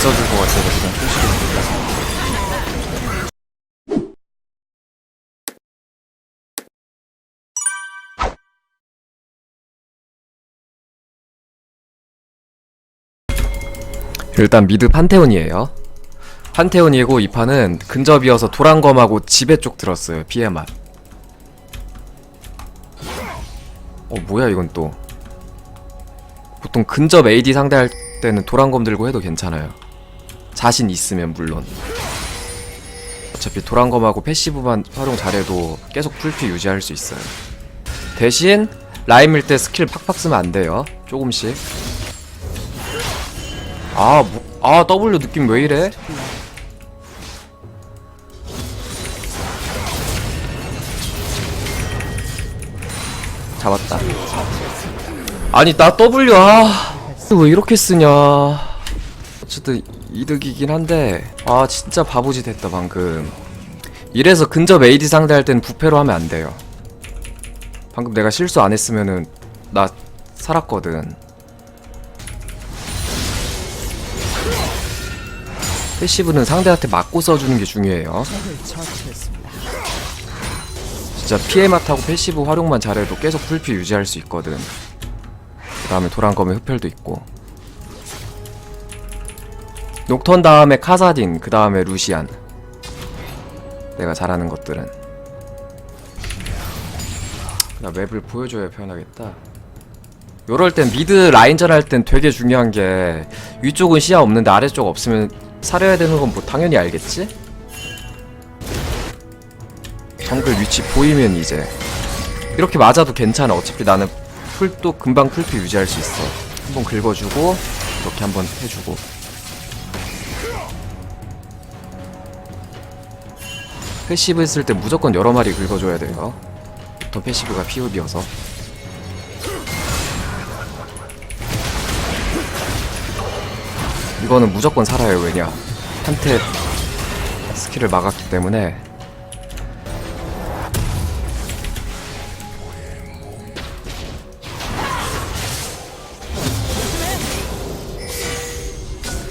써줄 것 같아서 그냥 표시를 일단 미드 판테온이에요. 판테온이고 이 판은 근접이어서 도란검하고 지배 쪽 들었어요. 피해만. 어 뭐야 이건 또. 보통 근접 AD 상대할 때는 도란검 들고 해도 괜찮아요. 자신 있으면 물론. 어차피 도란검하고 패시브만 활용 잘해도 계속 풀피 유지할 수 있어요. 대신 라임일 때 스킬 팍팍 쓰면 안 돼요. 조금씩. 아, 뭐, 아 W 느낌 왜 이래? 잡았다. 아니 나 W 아왜 이렇게 쓰냐? 어쨌든 이득이긴 한데 아 진짜 바보짓 했다 방금. 이래서 근접 AD 상대할 땐 부패로 하면 안 돼요. 방금 내가 실수 안 했으면은 나 살았거든. 패시브는 상대한테 맞고 써주는 게 중요해요. 진짜 피해마 타고 패시브 활용만 잘해도 계속 풀피 유지할 수 있거든. 그 다음에 도란검의 흡혈도 있고. 녹턴 다음에 카사딘, 그 다음에 루시안. 내가 잘하는 것들은. 나 맵을 보여줘야 편하겠다. 요럴 땐 미드 라인전 할 땐 되게 중요한 게 위쪽은 시야 없는데 아래쪽 없으면 사려야 되는 건 뭐 당연히 알겠지? 정글 위치 보이면 이제 이렇게 맞아도 괜찮아 어차피 나는 풀도 금방 풀피 유지할 수 있어 한번 긁어주고 이렇게 한번 해주고 패시브 했을 때 무조건 여러 마리 긁어줘야 돼요. 보통 패시브가 피흡이어서. 이거는 무조건 살아요 왜냐. 한테 스킬을 막았기 때문에.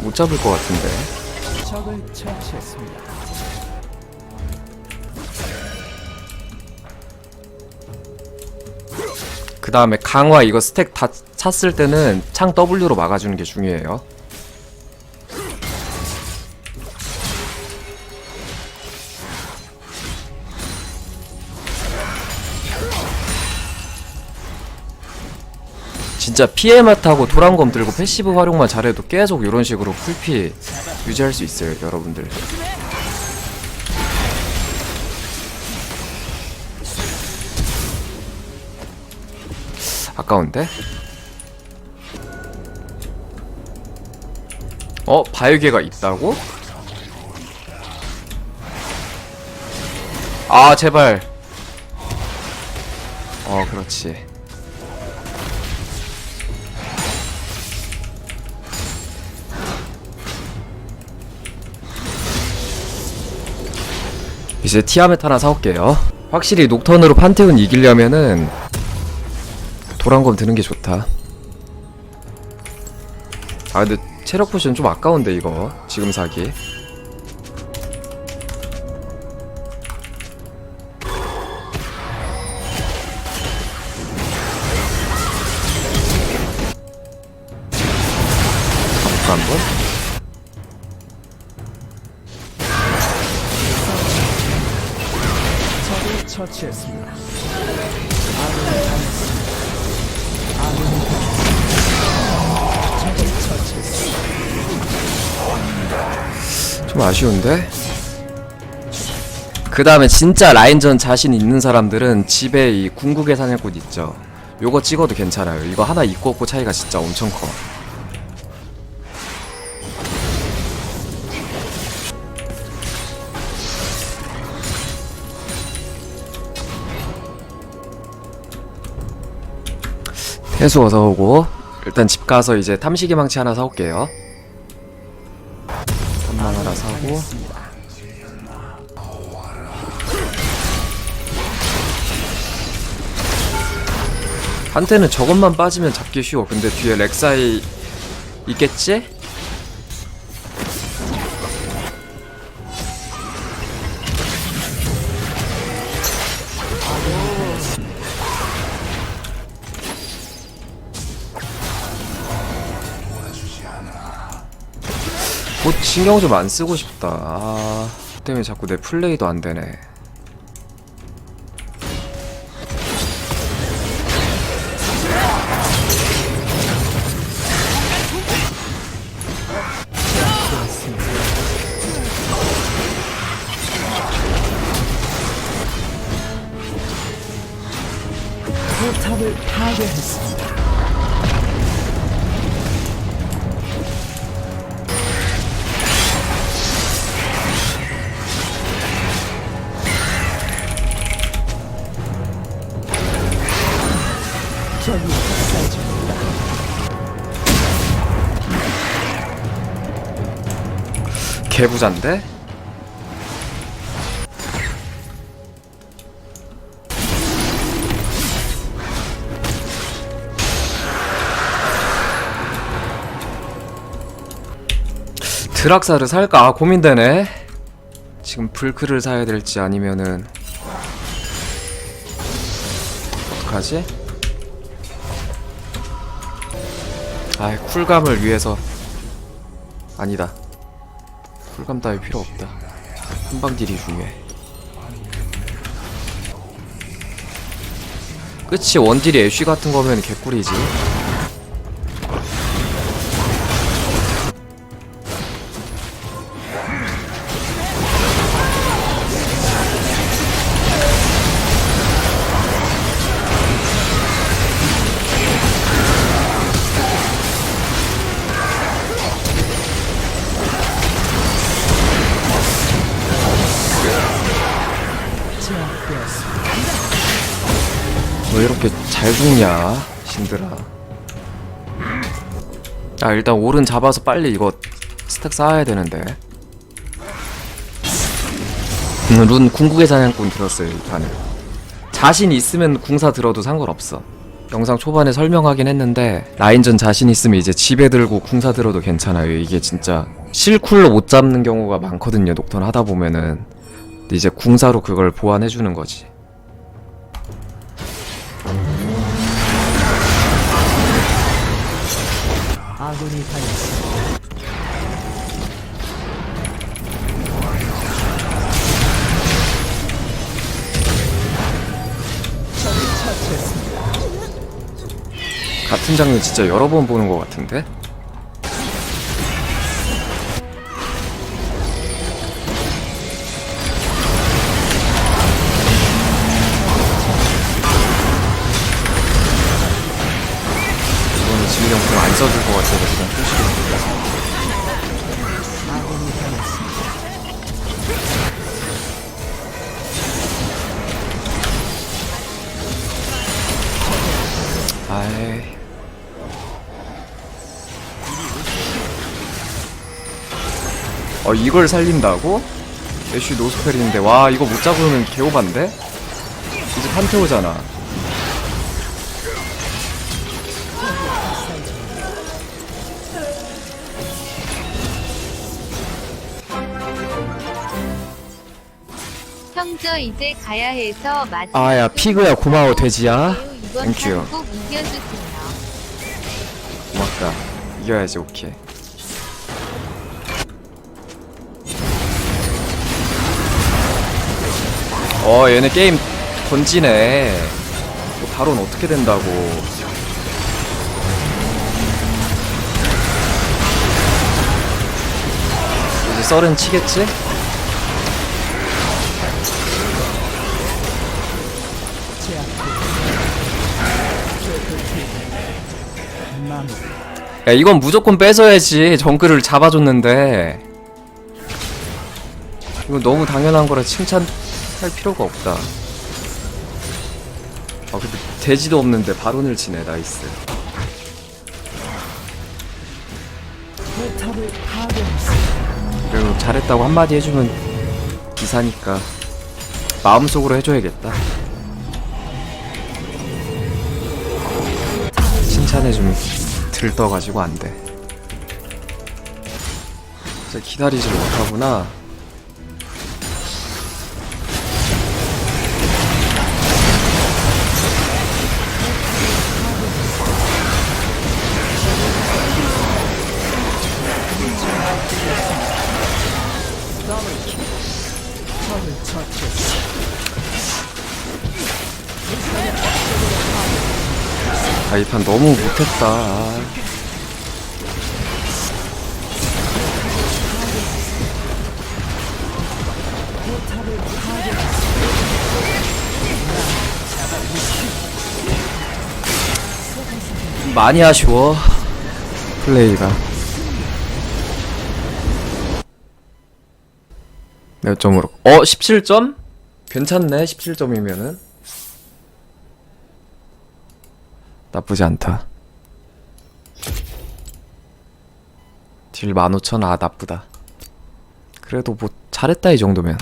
못 잡을 것 같은데. 적을 처치했습니다. 그 다음에 강화 이거 스택 다 찼을 때는 창 W로 막아주는 게 중요해요. 진짜 피해만 타고 도란검 들고 패시브 활용만 잘해도 계속 이런 식으로 풀피 유지할 수 있어요 여러분들 아까운데? 어? 바위개가 있다고? 아 제발 어 그렇지 이제 티아멧 하나 사올게요 확실히 녹턴으로 판테온 이기려면은 도란검 드는 게 좋다. 아 근데 체력 포션 좀 아까운데 이거 지금 사기. 처치했습니다. 좀 아쉬운데? 그 다음에 진짜 라인전 자신 있는 사람들은 집에 이 궁극의 사냥꽃 있죠. 요거 찍어도 괜찮아요. 이거 하나 있고 없고 차이가 진짜 엄청 커. 태수 어서 오고 일단 집 가서 이제 탐식이 망치 하나 사올게요. 한망 하나 사고 한테는 저것만 빠지면 잡기 쉬워. 근데 뒤에 렉사이 있겠지? 곧 신경 좀 안 쓰고 싶다. 아, 때문에 자꾸 내 플레이도 안 되네. 적이 학살 중입니다. 개부잔데? 드락사를 살까 아, 고민되네. 지금 불크를 사야 될지 아니면은 어떡하지? 아이 쿨감을 위해서 아니다. 쿨감 따위 필요 없다. 한방 딜이 중요해. 끝이 원딜이 애쉬 같은 거면 개꿀이지. 죽냐, 신들아. 아, 일단 오른 잡아서 빨리 이거 스택 쌓아야 되는데. 음, 룬 궁극의 사냥꾼 들었어요, 이 판에. 자신 있으면 궁사 들어도 상관없어. 영상 초반에 설명하긴 했는데 라인전 자신 있으면 이제 집에 들고 궁사 들어도 괜찮아요. 이게 진짜 실쿨로 못 잡는 경우가 많거든요. 녹턴 하다 보면은. 이제 궁사로 그걸 보완해 주는 거지. 아군이 처치했습니다. 같은 장면 진짜 여러 번 보는 것 같은데? 이걸 살린다고? 애쉬 노스펠인데. 와 이거 못 잡으면 개오반데? 이제 판테오잖아. 형저 이제 가야 해서 마지막 아야 피그야 고마워 돼지야. 땡큐. 고맙다. 이겨야지 오케이 어 얘네 게임 던지네. 또 바론 어떻게 된다고. 이제 썰은 치겠지? 야 이건 무조건 뺏어야지. 정글을 잡아줬는데. 이거 너무 당연한 거라 칭찬 할 필요가 없다. 아 근데 돼지도 없는데 바론을 치네 나이스. 그리고 잘했다고 한마디 해주면 기사니까 마음속으로 해줘야겠다. 칭찬해주면 들떠가지고 안돼. 진짜 기다리질 못하구나 아, 이 판 너무 못했다. 아. 많이 아쉬워. 플레이가. 몇 점으로? 어, 17점? 괜찮네, 17점이면은. 나쁘지 않다. 딜 15,000, 아, 나쁘다. 그래도 뭐, 잘했다, 이 정도면.